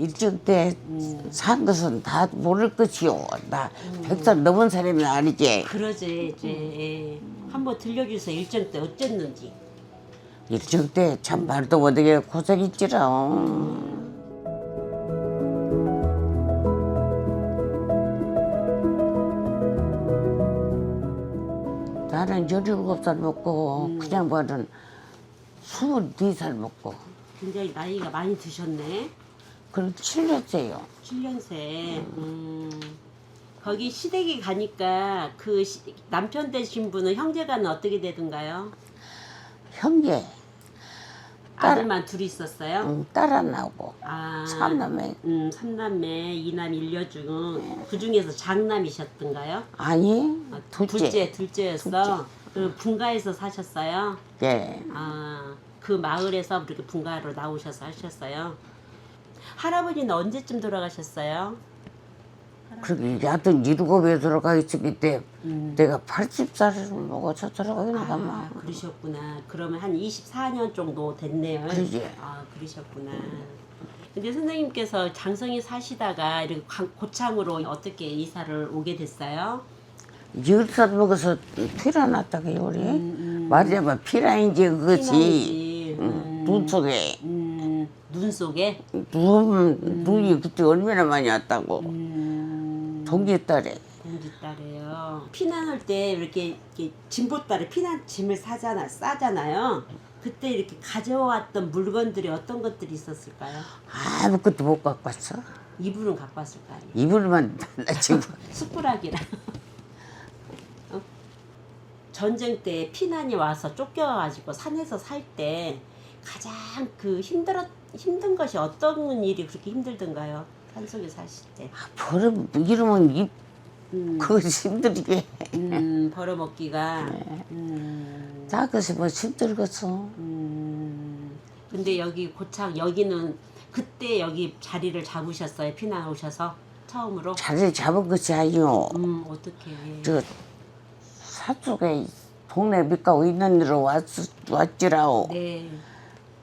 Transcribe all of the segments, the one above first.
일정 때산 것은 다 모를 것이요. 나 백살 넘은 사람이 아니지. 그러지 이제 예. 한번 들려주세요 일정 때 어쨌는지. 일정 때참 말도 못하게 고생했지라. 나는 17살 먹고 그냥 말은 24살 먹고 굉장히 나이가 많이 드셨네. 그럼 7년째요. 7년생. 음. 거기 시댁에 가니까 그 시- 남편 되신 분은 형제가는 어떻게 되던가요? 형제 아들만 둘이 있었어요? 응, 딸안 나오고 아, 삼남매 음, 삼남매, 이남, 일녀 중 그 중에서 장남이셨던가요? 아니 아, 둘째. 둘째, 둘째였어. 그 분가에서 사셨어요. 예. 아, 그 마을에서 그렇게 분가로 나오셔서 하셨어요. 할아버지는 언제쯤 돌아가셨어요? 그렇게 야든 일곱에 들어가 있었기 때 음. 내가 80살을 먹어서 들어가긴 하다만 아, 그러셨구나. 그러면 한 24년 정도 됐네요. 그러지. 아, 그러셨구나. 근데 선생님께서 장성에 사시다가 이렇게 관- 고창으로 어떻게 이사를 오게 됐어요? 열살 먹어서 피가 났다고 요리 말하자면 피라인지 그것이 피난지, 응, 음, 눈 속에 음, 눈 속에 눈 눈이 그때 얼마나 많이 왔다고 음, 동기딸에 공기딸이에요. 피난할 때 이렇게, 이렇게 짐보따를 피난 짐을 사잖아, 싸잖아요. 그때 이렇게 가져왔던 물건들이 어떤 것들이 있었을까요? 아무것도 못 갖고 왔어 이불은 갖고 왔을 거 아니에요. 이불만 나 지금 숯불락이랑 어? 전쟁 때 피난이 와서 쫓겨가지고 산에서 살 때 가장 그 힘들었 힘든 것이 어떤 일이 그렇게 힘들던가요? 산속에 사실 때. 버릇 이러면 이 음, 그것이 힘들게 음 벌어먹기가. 음, 다 그것이 뭐 힘들겠어 음. 근데 여기 고창 여기는 그때 여기 자리를 잡으셨어요? 피난 오셔서 처음으로. 자리 잡은 것이 아니요 음 어떻게? 저 산속에 동네 밑가고 있는 데로 왔, 왔지라오 네.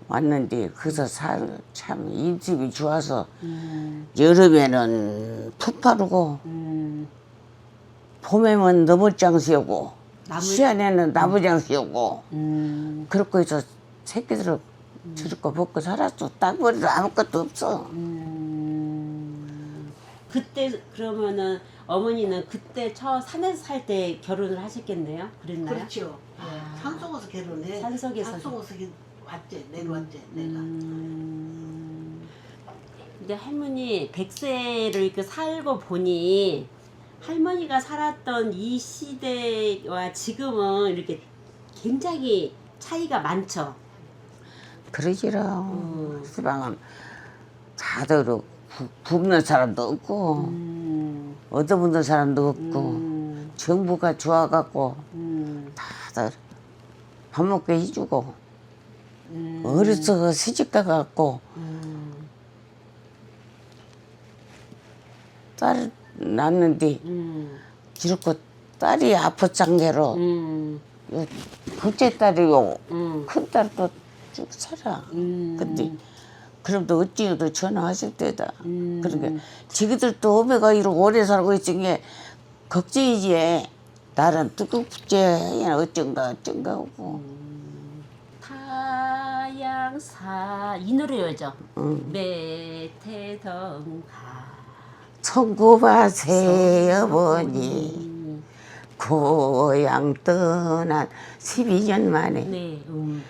왔는데 거기서 살, 참 인심이 좋아서 음, 여름에는 풋파르고 음. 봄에는 너물장수였고 나물- 시안에는 나무장수였고 음, 그렇고 해서 새끼들을 저렇게 먹고 살았어 땅벌이도 아무것도 없어 음. 그때 그러면은 어머니는 그때 처 산에서 살 때 결혼을 하셨겠네요. 그랬나요? 그렇죠. 아. 산속에서 결혼해. 산속에서. 산속에서 게- 왔지. 내려왔지. 내가. 음. 근데 할머니 백세를 이렇게 살고 보니 할머니가 살았던 이 시대와 지금은 이렇게 굉장히 차이가 많죠. 그러지라 음. 시방은 다들 구- 굶는 사람도 없고 음, 얻어먹는 사람도 없고 음, 정부가 좋아갖고 음, 다들 밥 먹게 해주고 음, 어려서 시집 가 갖고. 음, 딸 낳는데 음, 이렇게 딸이 아프장게로. 음, 둘째 딸이요 음. 큰 딸도 쭉 살아. 음. 근데 그럼도 어찌해도 전화하실 때다. 음. 그러니까 지그들도 오메가 이렇게 오래 살고 있으니 걱정이지. 나는 뜨겁지 어쩐가 어쩐가 하고. 타 양사 이 노래죠. 응. 매태덩가 청구바세 여 보니 음, 고향 떠난 12년 만에 네, 음,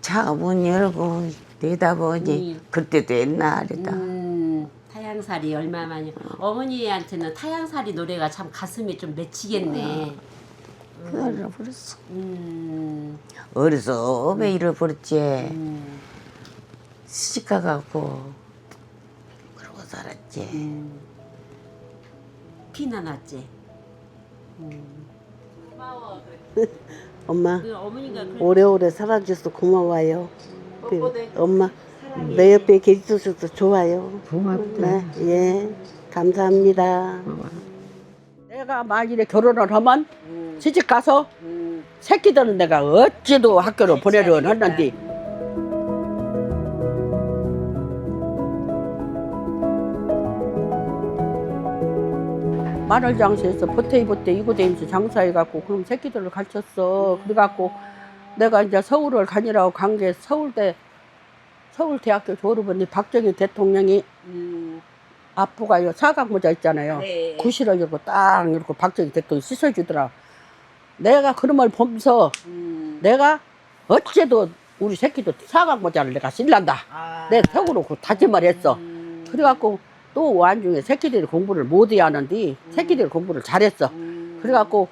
차문 열고 내다보니 음. 그때도 옛날이다 음, 타양살이 얼마만이 어머니한테는 타양살이 노래가 참 가슴에 좀 맺히겠네. 그 잃어버렸어 음, 어려서 어메 잃어버렸지 음, 시집가 갖고 그러고 살았지 음. 피나 났지. 음. 엄마 그 어머니가 그 오래오래 살아줘서 고마워요. 그, 엄마 내 옆에 계셔서 좋아요. 고맙다 네, 예, 감사합니다. 내가 만일에 결혼을 하면 시집 가서 새끼들은 내가 어찌도 학교를 보내려 했는데 마늘 장사에서 포테이보때 이고대임수 장사해갖고 그럼 새끼들을 가르쳤어 음. 그래갖고 내가 이제 서울을 가니라고 간 게 서울대 서울대학교 졸업은 박정희 대통령이 음. 아프가요 사각 모자 있잖아요. 네. 구실을 이고딱 이렇게 박정희 대통령 씻어주더라. 내가 그런 걸 보면서 음, 내가 어째도 우리 새끼도 사각 모자를 내가 쓸란다. 아. 내 속으로 그 다짐을 했어. 음, 그래갖고 또 완중에 새끼들이 공부를 못해야 하는데 새끼들이 공부를 잘했어. 음, 그래갖고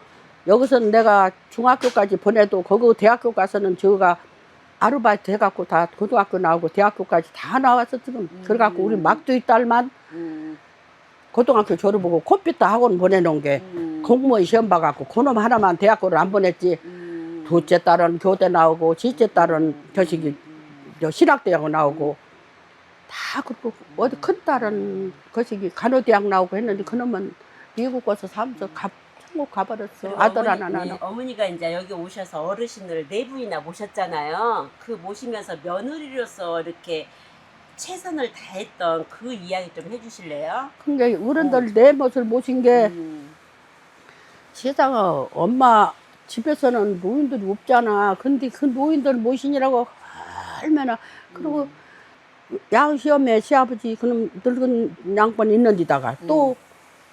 여기서는 내가 중학교까지 보내도 거기 대학교 가서는 저가 아르바이트 해갖고 다 고등학교 나오고 대학교까지 다 나왔어 지금. 그래갖고 우리 막두이 딸만 음, 고등학교 졸업하고 컴퓨터 학원 보내놓은 게 음, 공무원 시험 봐갖고 그놈 하나만 대학교를 안 보냈지. 음, 둘째 딸은 교대 나오고 셋째 딸은 저식이 저 신학대학 나오고 다 그렇고 어디 큰 딸은 거시기 간호대학 나오고 했는데 그놈은 미국 가서 살면서 가, 천국 가버렸어 아들 어머니, 하나 나는 네, 어머니가 이제 여기 오셔서 어르신을 네 분이나 모셨잖아요. 그 모시면서 며느리로서 이렇게 최선을 다했던 그 이야기 좀 해주실래요? 근데 어른들 내 멋을 모신 게 음, 세상에 엄마 집에서는 노인들이 없잖아 근데 그 노인들 모시느라고 얼마나 그리고 양 시험에 시아버지 그놈 늙은 양반 있는 데다가 또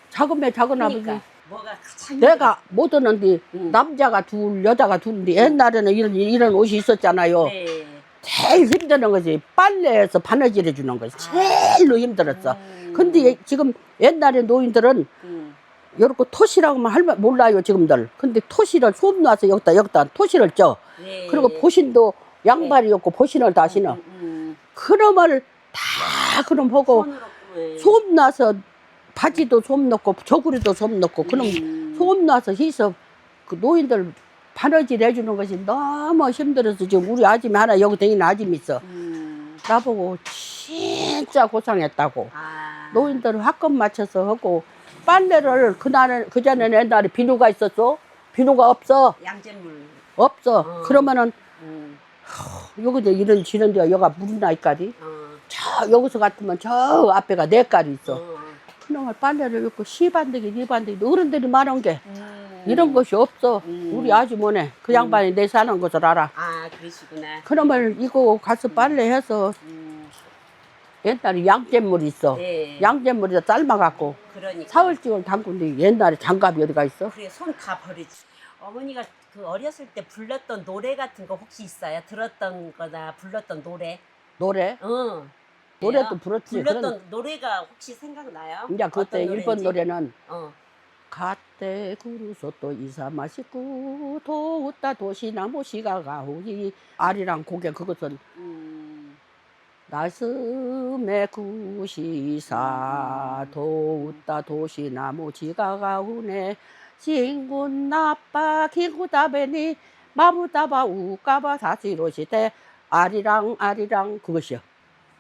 작은매 작은 아버지 그러니까 뭐가 가장 내가 못 오는데 음. 남자가 둘 여자가 둘인데 옛날에는 이런 이런 옷이 있었잖아요. 네. 제일 힘드는 것이 빨래해서 바느질 해주는 것이 제일로 힘들었어. 음. 근데 지금 옛날에 노인들은 음, 요렇게 토시라고만 할말 몰라요 지금들. 근데 토시를 수업 놔서 여기다 여기다 토시를 쪄. 네. 그리고 보신도 양발이 없고 보신을 다 신어. 음, 음, 그놈을 다 그놈 보고. 수업 나서 바지도 수업 넣고 저고리도 수업 넣고 그놈 음. 소금 나서 해서 그 노인들 바느질 해주는 것이 너무 힘들어서 지금 우리 아줌이 하나 여기 다니는 아줌이 있어. 음. 나보고 진짜 고생했다고. 아. 노인들 학급 맞춰서 하고 빨래를 그날은 그전에는 옛날에 비누가 있었어. 비누가 없어. 양잿물. 없어. 어. 그러면은 음. 여기서 이런 지는 데가 여가 나 있까지. 어. 저 여기서 같으면 저 앞에가 네 깔이 있어. 어. 그놈을 빨래를 입고 시반대기 니반대기 어른들이 말한 게 음. 이런 것이 없어. 음. 우리 아주머니 그 양반이 내 사는 것을 알아. 아 그러시구나. 그놈을 이거 가서 빨래해서 음. 옛날에 양잿물 있어. 네. 양잿물에다 삶아갖고 그러니까. 사월cik을 담근데 옛날에 장갑이 어디가 있어? 그래 손다 버리지. 어머니가 그 어렸을 때 불렀던 노래 같은 거 혹시 있어요? 들었던 거나 불렀던 노래? 노래? 응. 노래도? 불렀지. 불렀던 그런 노래가 혹시 생각나요? 이제 그때 어떤 일본 노래인지? 노래는 어. 가때 구루소또 이사마시구 도웃다 도시나무 시가 가오니 아리랑 고개 그것은 음. 나스메 구시사 도웃다 도시나무 지가 가오네 진군 나빠 기구다베니 마부다바 우까바 사시로시대 아리랑 아리랑 그것이요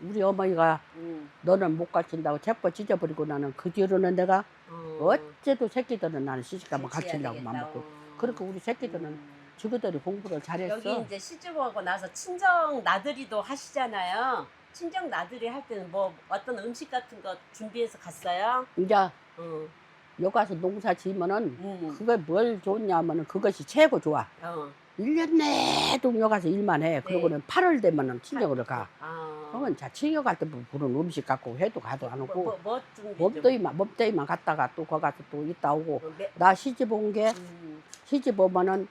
우리 어머니가 음. 너는 못 가르친다고 책벌 찢어버리고 나는 그 뒤로는 내가 어. 어째도 새끼들은 나는 시집가면 가르친다고 맘 되겠다. 먹고 어. 그러니까 우리 새끼들은 음. 저거들이 공부를 잘했어 여기 이제 시집오고 나서 친정 나들이도 하시잖아요. 친정 나들이 할 때는 뭐 어떤 음식 같은 거 준비해서 갔어요? 이제 어. 여기 가서 농사 지으면은 음. 그게 뭘 좋냐 하면은 그것이 최고 좋아 어. 일년 내도 여기 가서 일만 해 그러고는 8월 되면은 친정으로 가 아. 그러면 자 친정 갈때 부른 음식 갖고 해도 가도 안 뭐, 오고 뭐, 뭐 준비 좀- 몸뚱이만 몸뚱이만 갔다가 또 거기 가서 또 있다 오고 어, 매- 나 시집 온 게 음, 시집 오면은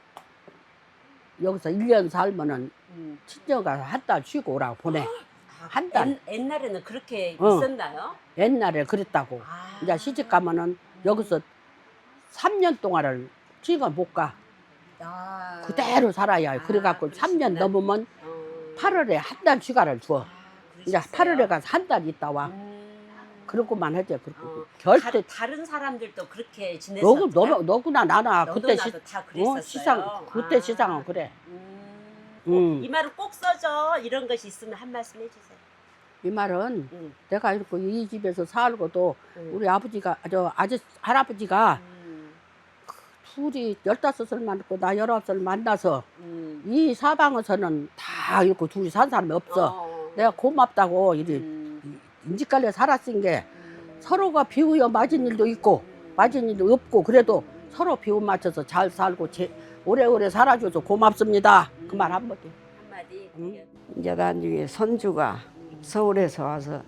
여기서 일 년 살면은 음. 친정 가서 한 달 쉬고 오라고 보내 아, 한 달. 옛- 옛날에는 그렇게 어. 있었나요? 옛날에 그랬다고 아. 이제 시집 가면은 여기서 3년 동안을 지금 못 가. 아. 그대로 살아야 해. 아, 그래갖고 그러시구나. 3년 넘으면 어. 8월에 한 달 휴가를 줘. 아, 이제 그러셨어요? 8월에 가서 한 달 있다 와. 음. 그러고만 하지. 그렇게 어. 절대 다, 다른 사람들도 그렇게 지냈었어요? 너구 너무 너구나 나나 너도 그때 나도 시, 다 그랬었어요. 어, 시상 그때 아. 시상은 그래. 음. 음. 이 말을 꼭 써줘. 이런 것이 있으면 한 말씀 해주세요. 이 말은 음. 내가 이렇게 이 집에서 살고도 음. 우리 아버지가 저 아저 할아버지가 음. 둘이 열다섯 살 만났고 나 열아홉 살 만나서 음. 이 사방에서는 다 이렇게 둘이 산 사람이 없어. 어. 내가 고맙다고 이리 음. 인지깔래 살았은 게 음. 서로가 비우여 맞은 일도 있고 음. 빠진 일도 없고 그래도 서로 비움 맞춰서 잘 살고 제, 오래오래 살아줘서 고맙습니다. 그 말 한마디. 한마디. 이제 나중에 손주가 서울에서 와서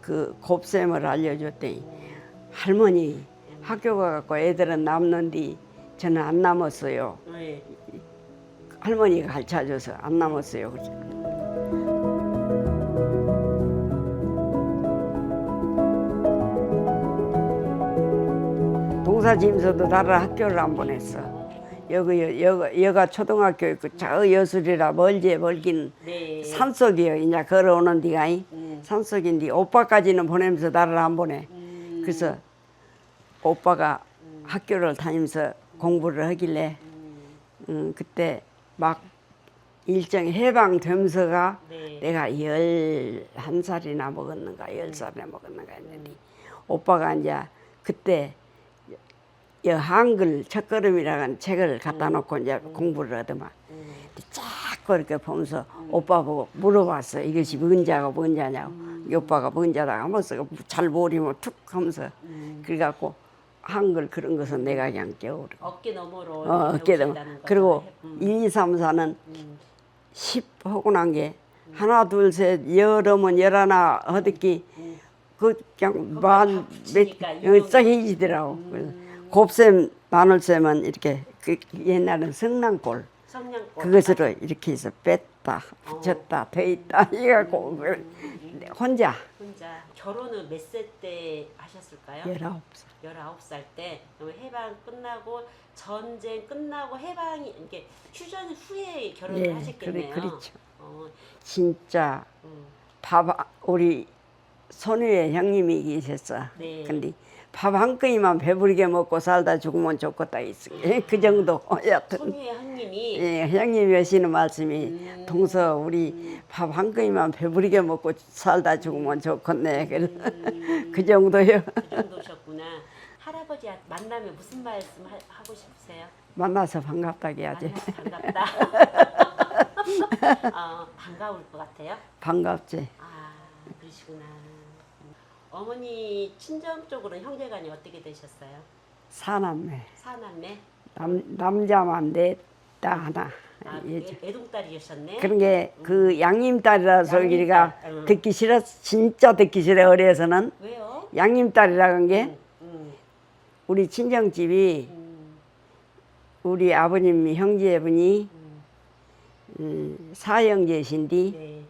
그 곱셈을 알려줬더니 할머니 학교 가갖고 애들은 남는디 저는 안 남았어요. 네. 할머니가 가르쳐줘서 안 남았어요. 동사짐서도 나를 학교를 안 보냈어. 여기 여, 여가 초등학교 있고 저 여술이라 멀지 멀긴 네. 산속이요. 이제 걸어오는 데가 이 음. 산속인데 오빠까지는 보내면서 나를 안 보내. 음. 그래서 오빠가 학교를 다니면서 공부를 하길래 음, 그때 막 일정이 해방되면서가 네. 내가 열 한 살이나 먹었는가 열 살이나 먹었는가 했는데 오빠가 이제 그때 여 한글 첫걸음이라는 책을 갖다 놓고 이제 공부를 하더만. 자꾸 이렇게 보면서 오빠 보고 물어봤어. 이것이 뭔자가 뭔자냐고. 이 오빠가 뭔자다 하면서 잘 모르면 툭 하면서 그래갖고 한글 그런 것은 내가 그냥 깨우르고 어깨 너머로 어, 어깨 도 배우신다는 그리고. 음. 1, 2, 3, 4는 음. 10 하고 난게 하나 둘 셋 열하면 열하나 허듣기 그 그냥 만 붙이니까 몇, 이용이. 싹 잊더라고. 그래서 곱셈 나눌셈은 이렇게 그 옛날엔 성난골 성냥꽃. 그것으로 이렇게 해서 뺐다 붙였다 돼 있다 그걸 혼자 혼자 결혼을 몇세 때 하셨을까요? 열아홉 살 19살 때 해방 끝나고 전쟁 끝나고 해방이 이렇게 휴전 후에 결혼을 예, 하셨겠네요. 그래, 그렇죠. 어, 진짜 음, 밥 아- 우리 손위에 형님이 계셨어. 네. 근데 밥한 끼만 배부르게 먹고 살다 죽으면 좋겠다 있어. 그 정도. 여튼 형님이 예, 형님이 하시는 말씀이 음. 동서 우리 밥한 끼만 배부르게 먹고 살다 죽으면 좋겠네. 그래 음. 그 정도요. 그 정도셨구나. 할아버지 만나면 무슨 말씀 하, 하고 싶으세요? 만나서 반갑다 해야지. 만나서 반갑다. 어, 반가울 것 같아요. 반갑지. 아 그러시구나. 어머니 친정 쪽으로는 형제간이 어떻게 되셨어요? 사남매. 사남매? 남 남자만 넷다 하나. 아, 예, 애, 애동딸이셨네. 그런 게 그 양님딸이라서 양님딸, 우리가 응. 듣기 싫어 진짜 듣기 싫어 어려서는 왜요? 양님딸이라는 게 음, 우리 친정집이 음, 우리 아버님 형제분이 음, 음, 사형제신데 네.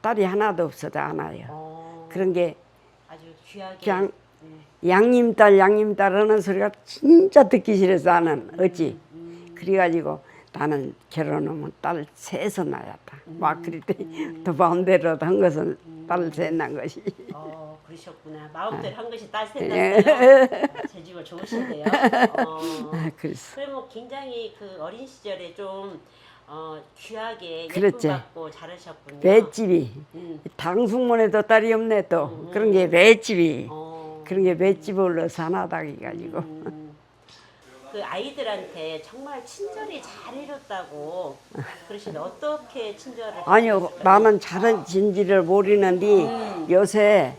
딸이 하나도 없어도 않아요. 어, 그런 게 귀하게. 그냥 음, 양님 딸 양님 딸 하는 소리가 진짜 듣기 싫어서 나는 어찌 음, 그래가지고 나는 결혼하면 딸 셋을 낳았다. 음. 막 그럴 때또 마음대로 한 것은 딸셋 낳은 것이. 어 그러셨구나. 마음대로 한 것이 딸 예. 셋났어요. 재주가 좋으신데요. 어. 그래서 그러면 굉장히 그 어린 시절에 좀 어, 귀하게 예쁨 그렇지. 받고 자라셨군요. 맷집이 음. 당숙문에도 딸이 없네 또 그런 게 맷집이 어. 그런 게 맷집을 사나다 해가지고 음. 그 아이들한테 정말 친절히 잘 해줬다고 그러시는데 어떻게 친절을 아니요 해주셨을까요? 나는 잘한 진지를 모르는데 요새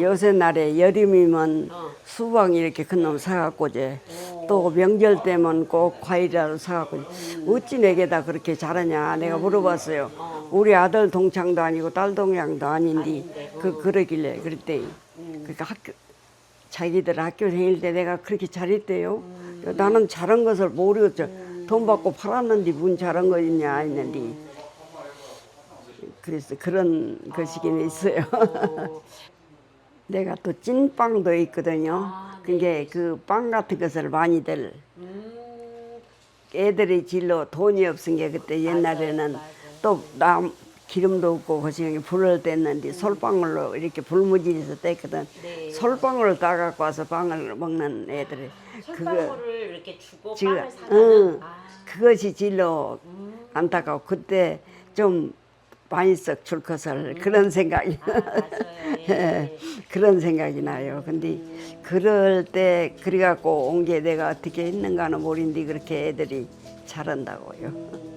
요새 날에 여름이면 어. 수박 이렇게 큰놈 사갖고 이제 또 명절 때면 꼭 과일이라도 사갖고 어찌 내게 다 그렇게 잘하냐. 내가 물어봤어요. 우리 아들 동창도 아니고 딸 동창도 아닌데 아닌데, 그 그러길래 그랬대. 그러니까 학교 자기들 학교 다닐 때 내가 그렇게 잘했대요. 나는 잘한 것을 모르겠죠 돈 받고 팔았는데 문 잘한 거 있냐 했는데 그래서 그런 것이긴 있어요. 어, 내가 또 찐빵도 있거든요. 아, 그게 그 빵 같은 것을 많이들 음, 애들이 질러 돈이 없은 게 그때 옛날에는 맞아요. 또남 기름도 없고 거시기 불을 뗐는데 솔방울로 이렇게 불무지에서 뗐거든. 네. 솔방울을 따갖고 와서 빵을 먹는 애들이 그거 솔방울을 이렇게 주고 지금 빵을 사가는 응, 아, 그것이 질러 음. 안타까워. 그때 좀 많이 썩줄 것을 그런 생각이 아 맞아요. 예. 그런 생각이 나요. 근데 그럴 때 그래갖고 온 게 내가 어떻게 했는가는 모르는데 그렇게 애들이 잘한다고요. 음,